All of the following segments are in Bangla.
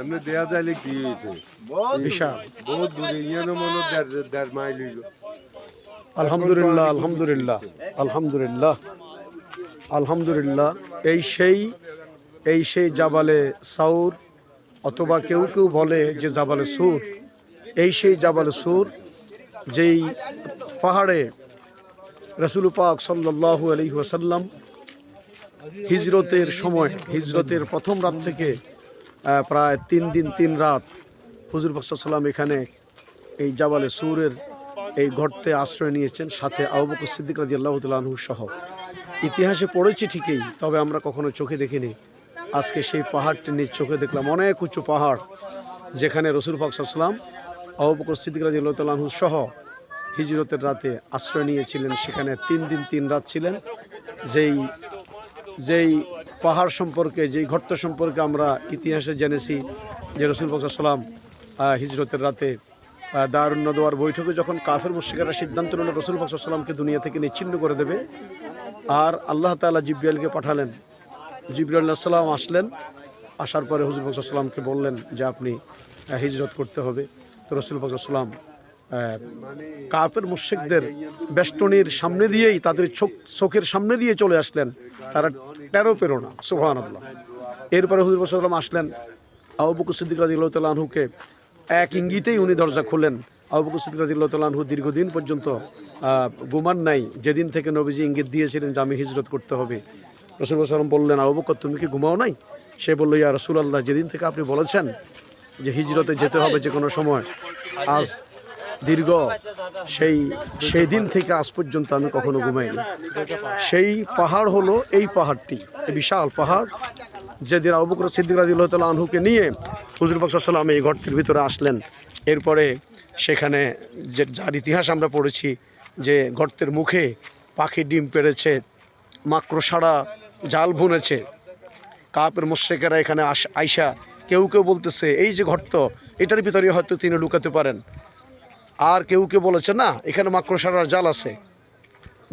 এমনি দেয়া যাইলে কি হয়েছে? বিশাল বহুত দূরে ইয়ানো মনে দেড় দেড় মাইল হইল। আলহামদুলিল্লাহ আলহামদুলিল্লাহ আলহামদুলিল্লাহ আলহামদুলিল্লাহ। এই সেই এই সেই জাবালে সাউর অথবা কেউ কেউ বলে যে জাবালে সুর। এই সেই জাবালে সুর যেই পাহাড়ে রসুল পাক সাল্লাহ আলী ওসাল্লাম হিজরতের সময়, হিজরতের প্রথম রাত থেকে প্রায় তিন দিন, তিন রাত হুজুর বক্সাল্লাম এখানে এই জাবালে সুরের এই গর্তে আশ্রয় নিয়েছেন, সাথে আবুবকর সিদ্দিক রাজি আল্লাহ তালু সহ। ইতিহাসে পড়েছি ঠিকই, তবে আমরা কখনো চোখে দেখিনি। আজকে সেই পাহাড়টি নিজ চোখে দেখলাম, অনেক উঁচু পাহাড়, যেখানে রসুল পাকসাল্লাম আবুবকর সিদ্দিক রাজি আল্লাহ সহ হিজরতের রাতে আশ্রয় নিয়েছিলেন। সেখানে তিন দিন, তিন রাত ছিলেন। যেই যেই পাহাড় সম্পর্কে যেই ঘট্ট সম্পর্কে আমরা ইতিহাসে জেনেছি যে রসুল সাল্লাম হিজরতের রাতে আহ, দারুণ নদোয়ার বৈঠকে যখন কাফের মুশিকারা সিদ্ধান্ত নিল রসুল সাল্লামকে দুনিয়া থেকে নিচ্ছিন্ন করে দেবে আর আল্লাহ তাআলা জিব্রাইলকে পাঠালেন। জিব্রাইল সাল্লাম আসলেন আসার পরে হুজুর সাল্লামকে বললেন যে আপনি হিজরত করতে হবে। তো রসুল সাল্লাম কাপের মুশিকদের বেষ্টনীর সামনে দিয়েই, তাদের চোখ, চোখের সামনে দিয়ে চলে আসলেন। তারা টেরো পেরো না সুহান আল্লাহ এরপরে হুজুর সাল্লাম আসলেন। আবুবকর সিদ্দিক তাআলা এক ইঙ্গিতেই উনি দরজা খুললেন। আবুবকর সিদ্দিক তাআলা দীর্ঘদিন পর্যন্ত গুমান নাই। যেদিন থেকে নবীজি ইঙ্গিত দিয়েছিলেন যে আমি হিজরত করতে হবে। রসুল সাল্লাম বললেন আবুবকর তুমি কি ঘুমাও নাই? সে বলল, ইয়া রসুল আল্লাহ যেদিন থেকে আপনি বলেছেন যে হিজরতে যেতে হবে যে কোনো সময়, আজ দীর্ঘ সেই সেই দিন থেকে আজ পর্যন্ত আমি কখনো ঘুমাইনি। সেই পাহাড় হলো এই পাহাড়টি বিশাল পাহাড়, যেদিন আবুকর সিদ্দিক তাল্লাহ আনহুকে নিয়ে হুজুর সাল্লাম এই ঘরটির ভিতরে আসলেন। এরপরে সেখানে যে, যার ইতিহাস আমরা পড়েছি যে গর্তের মুখে পাখি ডিম পেড়েছে মাকড়সাড়া জাল বুনেছে কাপের মোশেকেরা এখানে আইসা কেউ কেউ বলতেছে, এই যে ঘট্ট এটার ভিতরে হয়তো তিনি লুকাতে পারেন। আর কেউ কেউ বলেছে, না, এখানে মাকড়সারার জাল আছে।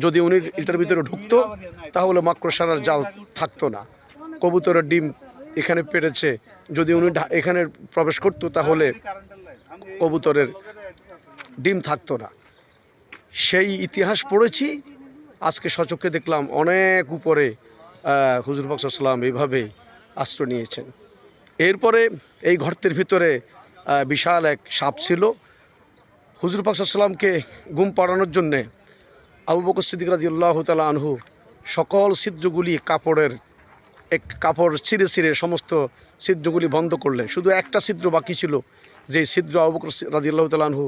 যদি উনি এটার ভিতরে ঢুকতো, তাহলে মাকড়সারার জাল থাকতো না। কবুতরের ডিম এখানে পেরেছে যদি উনি এখানে প্রবেশ করতো, তাহলে কবুতরের ডিম থাকতো না। সেই ইতিহাস পড়েছি। আজকে সচক্ষে দেখলাম অনেক উপরে হুজুর বক্সাল্লাম এইভাবেই আশ্রয় নিয়েছেন। এরপরে এই ঘরটির ভিতরে বিশাল এক সাপ ছিল। হুজুর পাকসাল্লামকে গুম পাড়ানোর জন্যে আবু বকর সিদ্দিক রাজিউল্লাহ তালা আনহু সকল ছিদ্রগুলি কাপড়ের এক কাপড় ছিঁড়ে ছিঁড়ে সমস্ত ছিদ্রগুলি বন্ধ করলেন। শুধু একটা ছিদ্র বাকি ছিল যে ছিদ্র আবু বকর রাজিউল্লাহ তালা আনহু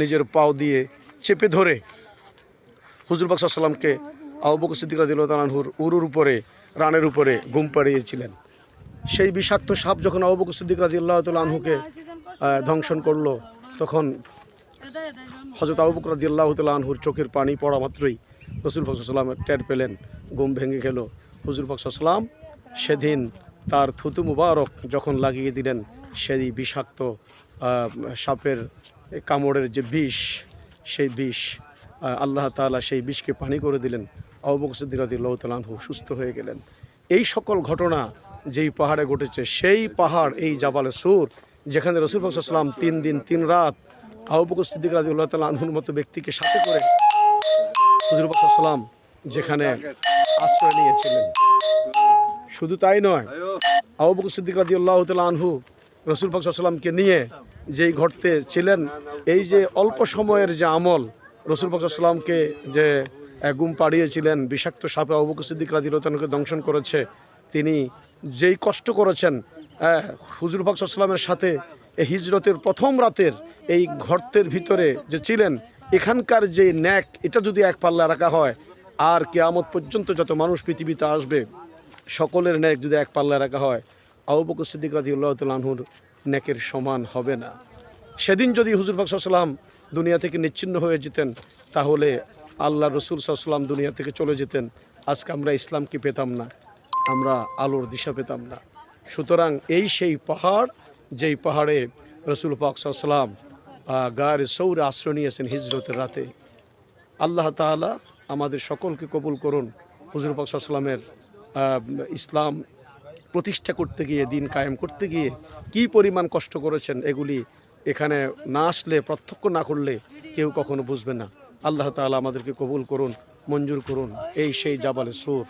নিজের পাও দিয়ে চেপে ধরে হুজুর বাকসাল্লামকে আবু বকর সিদ্দিক রাজিউল্লাহ তালা আনহুর উরুর উপরে, রানের উপরে গুম পাড়িয়েছিলেন। সেই বিষাক্ত সাপ যখন আবু বকর সিদ্দিক রাজিউল্লাহ তালা আনহুকে ধ্বংসন করল, তখন হজরত আবু বকর রাদিয়াল্লাহু চোখের পানি পড়া মাত্রই রসুল ফকসাল্লাম টের পেলেন, ঘুম ভেঙে গেল। হুজুর ফকসাল্লাম সেদিন তার থুতু মুবারক যখন লাগিয়ে দিলেন, সেই বিষাক্ত সাপের কামড়ের যে বিষ, সেই বিষ আল্লাহ তাআলা সেই বিষকে পানি করে দিলেন। সিদ্দিক রাদিয়াল্লাহু তাআলা সুস্থ হয়ে গেলেন। এই সকল ঘটনা যেই পাহাড়ে ঘটেছে, সেই পাহাড়, এই জাবালে সুর, যেখানে রসুল ফকসাল্লাম তিন দিন, তিন রাত আবু বকর সিদ্দিক রাদিউল্লাহ তাআলা আনহুর মতো ব্যক্তিকে সাথে করে সাল্লাম যেখানে আশ্রয় নিয়েছিলেন শুধু তাই নয় আবু বকর সিদ্দিক রাদিউল্লাহ তাআলা আনহু রসুল সাল্লামকে নিয়ে যেই ঘটতে ছিলেন এই যে অল্প সময়ের যে আমল রসুল সাল্লামকে যে গুম পাড়িয়েছিলেন বিষাক্ত সাপে আবু বকর সিদ্দিক রাদিউল্লাহ তাআলাকে দংশন করেছে তিনি যেই কষ্ট করেছেন হ্যাঁ হুজুর সাল্লামের সাথে এই হিজরতের প্রথম রাতের এই ঘর্তের ভিতরে যে ছিলেন, এখানকার যে ন্যাক, এটা যদি এক পাল্লা রাখা হয়, আর কেয়ামত পর্যন্ত যত মানুষ পৃথিবীতে আসবে, সকলের ন্যাক যদি এক পাল্লা রাখা হয়, আবু বকর সিদ্দিক রাদিউল্লাহ তাআলাহুর ন্যাকের সমান হবে না। সেদিন যদি হুজুর সাল্লাম দুনিয়া থেকে নিচ্ছিন্ন হয়ে যেতেন, তাহলে আল্লাহ রসুল সাল্লাম দুনিয়া থেকে চলে যেতেন। আজকে আমরা ইসলামকে পেতাম না, আমরা আলোর দিশা পেতাম না। সুতরাং এই সেই পাহাড় যেই পাহাড়ে রসুল পাক সাল্লাম গায়ের সৌরে আশ্রয় নিয়েছেন হিজরতের রাতে। আল্লাহ তাআলা আমাদের সকলকে কবুল করুন। হুজুর পাক সাল্লামের ইসলাম প্রতিষ্ঠা করতে গিয়ে, দিন কায়েম করতে গিয়ে কি পরিমাণ কষ্ট করেছেন এগুলি এখানে না আসলে, প্রত্যক্ষ না করলে কেউ কখনো বুঝবে না। আল্লাহ তাআলা আমাদেরকে কবুল করুন, মঞ্জুর করুন। এই সেই জাবালে সুর।